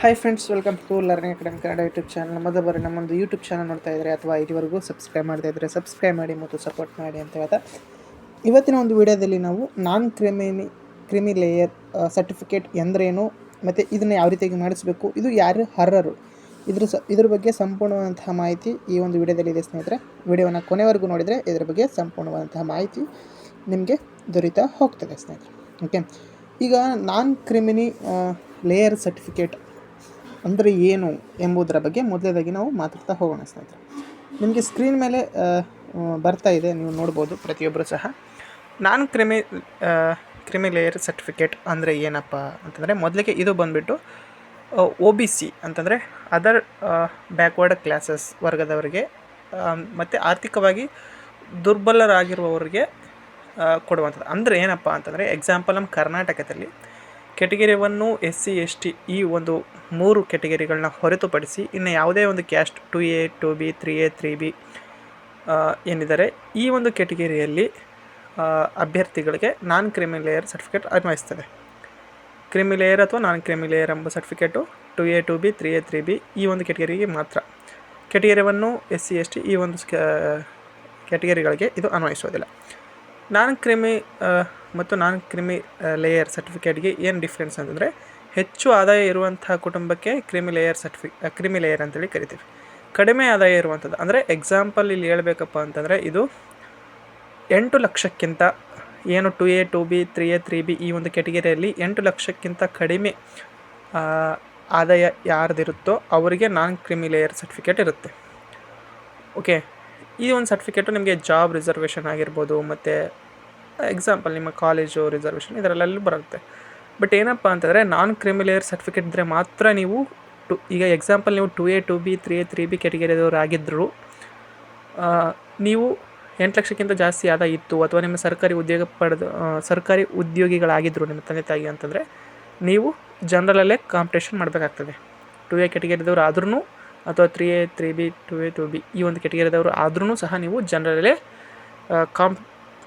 Hi friends welcome to learning academy Kannada YouTube channel ಮೊದಲ ಬಾರಿ ನಮ್ಮೊಂದು YouTube channel ನೋಡ್ತಾ ಇದ್ದರೆ ಅಥವಾ ಇದುವರೆಗೂ ಸಬ್ಸ್ಕ್ರೈಬ್ ಮಾಡ್ತಾ ಇದ್ದರೆ ಸಬ್ಸ್ಕ್ರೈಬ್ ಮಾಡಿ ಮತ್ತು ಸಪೋರ್ಟ್ ಮಾಡಿ ಅಂತ ಹೇಳ್ತಾ. ಇವತ್ತಿನ ಒಂದು ವಿಡಿಯೋದಲ್ಲಿ ನಾವು ನಾನ್ ಕ್ರಿಮಿನಿ ಕ್ರಿಮಿ ಲೇಯರ್ ಸರ್ಟಿಫಿಕೇಟ್ ಎಂದರೇನು, ಮತ್ತು ಇದನ್ನು ಯಾವ ರೀತಿಯಾಗಿ ಮಾಡಿಸಬೇಕು, ಇದು ಯಾರು ಹರ್ರರು ಇದ್ರ ಸ, ಇದ್ರ ಬಗ್ಗೆ ಸಂಪೂರ್ಣವಾದಂತಹ ಮಾಹಿತಿ ಈ ಒಂದು ವಿಡಿಯೋದಲ್ಲಿ ಇದೆ ಸ್ನೇಹಿತರೆ. ವಿಡಿಯೋನ ಕೊನೆವರೆಗೂ ನೋಡಿದರೆ ಇದರ ಬಗ್ಗೆ ಸಂಪೂರ್ಣವಾದಂತಹ ಮಾಹಿತಿ ನಿಮಗೆ ದೊರೀತಾ ಹೋಗ್ತದೆ ಸ್ನೇಹಿತರೆ. ಓಕೆ ಈಗ ನಾನ್ ಕ್ರಿಮಿನಿ ಲೇಯರ್ ಸರ್ಟಿಫಿಕೇಟ್ ಅಂದರೆ ಏನು ಎಂಬುದರ ಬಗ್ಗೆ ಮೊದಲೇದಾಗಿ ನಾವು ಮಾತಾಡ್ತಾ ಹೋಗೋಣ ಸ್ನೇಹಿತರೆ. ನಿಮಗೆ ಸ್ಕ್ರೀನ್ ಮೇಲೆ ಬರ್ತಾ ಇದೆ, ನೀವು ನೋಡ್ಬೋದು ಪ್ರತಿಯೊಬ್ಬರು ಸಹ. ನಾನ್ ಕ್ರಿಮಿ ಕ್ರಿಮಿ ಲೇಯರ್ ಸರ್ಟಿಫಿಕೇಟ್ ಅಂದರೆ ಏನಪ್ಪ ಅಂತಂದರೆ ಮೊದಲಿಗೆ ಇದು ಬಂದುಬಿಟ್ಟು ಒ ಬಿ ಸಿ ಅಂತಂದರೆ ಅದರ್ ಬ್ಯಾಕ್ವರ್ಡ್ ಕ್ಲಾಸಸ್ ವರ್ಗದವರಿಗೆ ಮತ್ತು ಆರ್ಥಿಕವಾಗಿ ದುರ್ಬಲರಾಗಿರುವವರಿಗೆ ಕೊಡುವಂಥದ್ದು. ಅಂದರೆ ಏನಪ್ಪ ಅಂತಂದರೆ ಎಕ್ಸಾಂಪಲ್ ನಮ್ಮ ಕರ್ನಾಟಕದಲ್ಲಿ ಕೆಟಗರಿವನ್ನು ಎಸ್ ಸಿ ಎಸ್ ಟಿ ಈ ಒಂದು ಮೂರು ಕೆಟಗರಿಗಳನ್ನ ಹೊರತುಪಡಿಸಿ ಇನ್ನು ಯಾವುದೇ ಒಂದು caste two A two B three A three B ಏನಿದ್ದಾರೆ, ಈ ಒಂದು ಕೆಟಗರಿಯಲ್ಲಿ ಅಭ್ಯರ್ಥಿಗಳಿಗೆ ನಾನ್ ಕ್ರಿಮಿಲೇಯರ್ ಸರ್ಟಿಫಿಕೇಟ್ ಅನ್ವಯಿಸ್ತದೆ. ಕ್ರಿಮಿಲೇಯರ್ ಅಥವಾ ನಾನ್ ಕ್ರಿಮಿಲೇಯರ್ ಎಂಬ certificate two A two B three A three B ಈ ಒಂದು ಕೆಟಗರಿಗೆ ಮಾತ್ರ. ಕೆಟಗರಿಯನ್ನು ಎಸ್ ಸಿ ಎಸ್ ಟಿ ಈ ಒಂದು ಕೆಟಗರಿಗಳಿಗೆ ಇದು ಅನ್ವಯಿಸೋದಿಲ್ಲ ನಾನ್ ಕ್ರಿಮಿ ಮತ್ತು ನಾನ್ ಕ್ರಿಮಿ ಲೇಯರ್ ಸರ್ಟಿಫಿಕೇಟ್ಗೆ ಏನು ಡಿಫ್ರೆನ್ಸ್ ಅಂತಂದರೆ ಹೆಚ್ಚು ಆದಾಯ ಇರುವಂತಹ ಕುಟುಂಬಕ್ಕೆ ಕ್ರಿಮಿ ಲೇಯರ್ ಸರ್ಟಿಫಿ ಕ್ರಿಮಿ ಲೇಯರ್ ಅಂತೇಳಿ ಕರಿತೀವಿ. ಕಡಿಮೆ ಆದಾಯ ಇರುವಂಥದ್ದು, ಅಂದರೆ ಎಕ್ಸಾಂಪಲ್ ಇಲ್ಲಿ ಹೇಳಬೇಕಪ್ಪ ಅಂತಂದರೆ ಇದು ಎಂಟು ಲಕ್ಷಕ್ಕಿಂತ ಏನು two A, two B, three A, three B ಈ ಒಂದು ಕೆಟಗರಿಯಲ್ಲಿ ಎಂಟು ಲಕ್ಷಕ್ಕಿಂತ ಕಡಿಮೆ ಆದಾಯ ಯಾರ್ದಿರುತ್ತೋ ಅವರಿಗೆ ನಾನ್ ಕ್ರಿಮಿ ಲೇಯರ್ ಸರ್ಟಿಫಿಕೇಟ್ ಇರುತ್ತೆ. ಓಕೆ, ಈ ಒಂದು ಸರ್ಟಿಫಿಕೇಟು ನಿಮಗೆ ಜಾಬ್ ರಿಸರ್ವೇಷನ್ ಆಗಿರ್ಬೋದು, ಮತ್ತು ಎಕ್ಸಾಂಪಲ್ ನಿಮ್ಮ ಕಾಲೇಜು ರಿಸರ್ವೇಷನ್ ಇದರಲ್ಲೆಲ್ಲ ಬರುತ್ತೆ. ಬಟ್ ಏನಪ್ಪ ಅಂತಂದರೆ ನಾನ್ ಕ್ರಿಮಿಲೇಯರ್ ಸರ್ಟಿಫಿಕೇಟ್ ಇದ್ದರೆ ಮಾತ್ರ ನೀವು ಟು, ಈಗ ಎಕ್ಸಾಂಪಲ್ ನೀವು two A two B three A three B ಕೆಟಗರಿಯವರು ಆಗಿದ್ದರು ನೀವು ಎಂಟು ಲಕ್ಷಕ್ಕಿಂತ ಜಾಸ್ತಿ ಆದ ಇತ್ತು ಅಥವಾ ನಿಮ್ಮ ಸರ್ಕಾರಿ ಉದ್ಯೋಗ ಪಡೆದು ಸರ್ಕಾರಿ ಉದ್ಯೋಗಿಗಳಾಗಿದ್ದರು ನಿಮ್ಮ ತಂದೆ ತಾಯಿ ಅಂತಂದರೆ, ನೀವು ಜನರಲಲ್ಲೇ ಕಾಂಪಿಟೇಷನ್ ಮಾಡಬೇಕಾಗ್ತದೆ. ಟು ಎ ಕೆಟಗರಿದವರು ಆದ್ರೂ ಅಥವಾ three A three B two A two B ಈ ಒಂದು ಕೆಟಗರಿದವರು ಆದ್ರೂ ಸಹ ನೀವು ಜನರಲ್ಲೇ ಕಾಂಪ್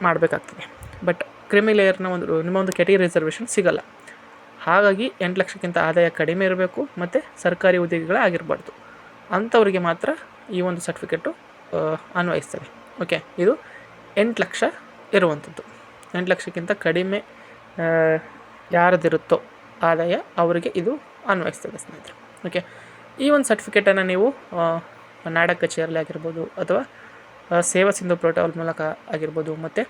ಮಾಡಬೇಕಾಗ್ತದೆ. ಬಟ್ ಕ್ರಿಮಿ ಲೇಯರ್ನ ಒಂದು, ನಿಮ್ಮ ಒಂದು ಕೆಟಗರಿ ರಿಸರ್ವೇಷನ್ ಸಿಗಲ್ಲ. ಹಾಗಾಗಿ ಎಂಟು ಲಕ್ಷಕ್ಕಿಂತ ಆದಾಯ ಕಡಿಮೆ ಇರಬೇಕು ಮತ್ತು ಸರ್ಕಾರಿ ಉದ್ಯೋಗಿಗಳೇ ಆಗಿರಬಾರ್ದು ಅಂಥವ್ರಿಗೆ ಮಾತ್ರ ಈ ಒಂದು ಸರ್ಟಿಫಿಕೇಟು ಅನ್ವಯಿಸ್ತದೆ ಓಕೆ ಇದು ಎಂಟು ಲಕ್ಷ ಇರುವಂಥದ್ದು. ಎಂಟು ಲಕ್ಷಕ್ಕಿಂತ ಕಡಿಮೆ ಯಾರದಿರುತ್ತೋ ಆದಾಯ ಅವರಿಗೆ ಇದು ಅನ್ವಯಿಸ್ತದೆ ಸ್ನೇಹಿತರೆ. ಓಕೆ ಈ ಒಂದು ಸರ್ಟಿಫಿಕೇಟನ್ನು ನೀವು ನಾಡ ಕಚೇರಿಯಲ್ಲಿ ಆಗಿರ್ಬೋದು ಅಥವಾ ಸೇವಾ ಸಿಂಧು ಪ್ರೋಟೋಲ್ ಮೂಲಕ ಆಗಿರ್ಬೋದು ಮತ್ತು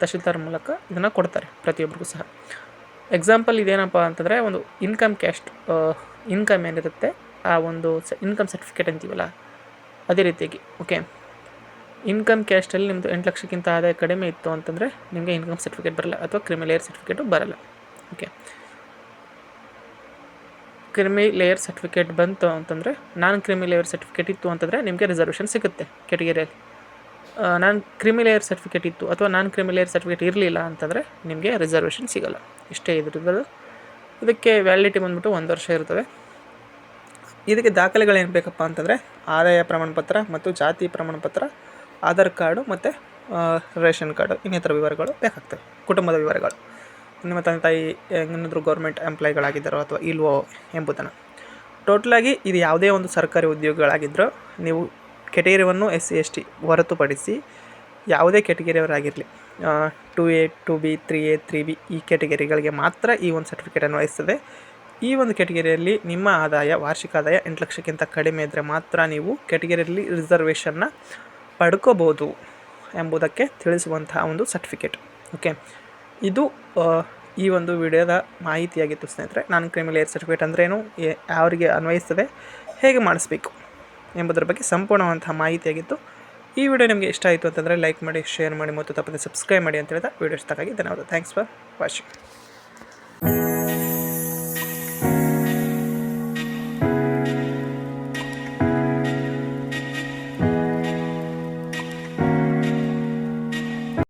ತಹಶೀಲ್ದಾರ್ ಮೂಲಕ ಇದನ್ನು ಕೊಡ್ತಾರೆ ಪ್ರತಿಯೊಬ್ಬರಿಗೂ ಸಹ. ಎಕ್ಸಾಂಪಲ್ ಇದೇನಪ್ಪ ಅಂತಂದರೆ ಒಂದು ಇನ್ಕಮ್ ಕ್ಯಾಸ್ಟ್ ಇನ್ಕಮ್ ಏನಿರುತ್ತೆ, ಆ ಒಂದು ಇನ್ಕಮ್ ಸರ್ಟಿಫಿಕೇಟ್ ಅಂತೀವಲ್ಲ, ಅದೇ ರೀತಿಯಾಗಿ ಓಕೆ ಇನ್ಕಮ್ ಕ್ಯಾಸ್ಟಲ್ಲಿ ನಿಮ್ಮದು ಎಂಟು ಲಕ್ಷಕ್ಕಿಂತ ಆದಾಯ ಕಡಿಮೆ ಇತ್ತು ಅಂತಂದರೆ ನಿಮಗೆ ಇನ್ಕಮ್ ಸರ್ಟಿಫಿಕೇಟ್ ಬರಲ್ಲ, ಅಥವಾ ಕ್ರಿಮಿ ಲೇಯರ್ ಸರ್ಟಿಫಿಕೇಟು ಬರಲ್ಲ ಓಕೆ ಕ್ರಿಮಿ ಲೇಯರ್ ಸರ್ಟಿಫಿಕೇಟ್ ಬಂತು ಅಂತಂದರೆ, ನಾನು ಕ್ರಿಮಿ ಲೇಯರ್ ಸರ್ಟಿಫಿಕೇಟ್ ಇತ್ತು ಅಂತಂದರೆ ನಿಮಗೆ ರಿಸರ್ವೇಷನ್ ಸಿಗುತ್ತೆ ಕೆಟಗರಿಯಲ್ಲಿ ನಾನು ಕ್ರಿಮಿಲೇಯರ್ ಸರ್ಟಿಫಿಕೇಟ್ ಇತ್ತು ಅಥವಾ ನಾನು ಕ್ರಿಮಿಲೇಯರ್ ಸರ್ಟಿಫಿಕೇಟ್ ಇರಲಿಲ್ಲ ಅಂತಂದರೆ ನಿಮಗೆ ರಿಸರ್ವೇಷನ್ ಸಿಗೋಲ್ಲ. ಇಷ್ಟೇ ಇದ್ರದ್ದು. ಇದಕ್ಕೆ ವ್ಯಾಲಿಡಿಟಿ ಬಂದ್ಬಿಟ್ಟು ಒಂದು ವರ್ಷ ಇರ್ತವೆ ಇದಕ್ಕೆ ದಾಖಲೆಗಳು ಏನು ಬೇಕಪ್ಪ ಅಂತಂದರೆ ಆದಾಯ ಪ್ರಮಾಣಪತ್ರ ಮತ್ತು ಜಾತಿ ಪ್ರಮಾಣಪತ್ರ, ಆಧಾರ್ ಕಾರ್ಡು ಮತ್ತು ರೇಷನ್ ಕಾರ್ಡು, ಇನ್ನಿತರ ವಿವರಗಳು ಬೇಕಾಗ್ತವೆ. ಕುಟುಂಬದ ವಿವರಗಳು. ನಿಮ್ಮ ತಂದೆ ತಾಯಿ ಏನಾದರೂ ಗೌರ್ಮೆಂಟ್ ಎಂಪ್ಲಾಯ್ಗಳಾಗಿದ್ದಾರೋ ಅಥವಾ ಇಲ್ವೋ ಎಂಬುದನ್ನು. ಟೋಟಲಾಗಿ ಇದು ಯಾವುದೇ ಒಂದು ಸರ್ಕಾರಿ ಉದ್ಯೋಗಗಳಾಗಿದ್ದರೂ ನೀವು ಕೆಟಗರಿವನ್ನು ಎಸ್ ಸಿ ಎಸ್ ಟಿ ಹೊರತುಪಡಿಸಿ ಯಾವುದೇ ಕೆಟಗರಿಯವರಾಗಿರಲಿ two A two B three A three B ಈ ಕೆಟಗರಿಗಳಿಗೆ ಮಾತ್ರ ಈ ಒಂದು ಸರ್ಟಿಫಿಕೇಟ್ ಅನ್ವಯಿಸ್ತದೆ ಈ ಒಂದು ಕೆಟಗರಿಯಲ್ಲಿ ನಿಮ್ಮ ಆದಾಯ, ವಾರ್ಷಿಕ ಆದಾಯ ಎಂಟು ಲಕ್ಷಕ್ಕಿಂತ ಕಡಿಮೆ ಇದ್ದರೆ ಮಾತ್ರ ನೀವು ಕೆಟಗರಿಯಲ್ಲಿ ರಿಸರ್ವೇಷನ್ನ ಪಡ್ಕೋಬೋದು ಎಂಬುದಕ್ಕೆ ತಿಳಿಸುವಂತಹ ಒಂದು ಸರ್ಟಿಫಿಕೇಟ್ ಓಕೆ ಇದು ಈ ಒಂದು ವಿಡಿಯೋದ ಮಾಹಿತಿಯಾಗಿತ್ತು ಸ್ನೇಹಿತರೆ. ನಾನು ಕ್ರಿಮಿಲೇಯರ್ ಸರ್ಟಿಫಿಕೇಟ್ ಅಂದ್ರೇನು ಯಾರಿಗೆ ಅನ್ವಯಿಸ್ತದೆ. ಹೇಗೆ ಮಾಡಿಸ್ಬೇಕು? ಎಂಬುದರ ಬಗ್ಗೆ ಸಂಪೂರ್ಣವಂತಹ ಮಾಹಿತಿಯಾಗಿತ್ತು. ಈ ವಿಡಿಯೋ ನಿಮಗೆ ಇಷ್ಟ ಆಯಿತು ಅಂತಂದರೆ ಲೈಕ್ ಮಾಡಿ, ಶೇರ್ ಮಾಡಿ ಮತ್ತು ತಪ್ಪದೆ ಸಬ್ಸ್ಕ್ರೈಬ್ ಮಾಡಿ ಅಂತ ಹೇಳಿದ ವಿಡಿಯೋ ಆಗಿದೆ ಧನ್ಯವಾದ. Thanks for watching.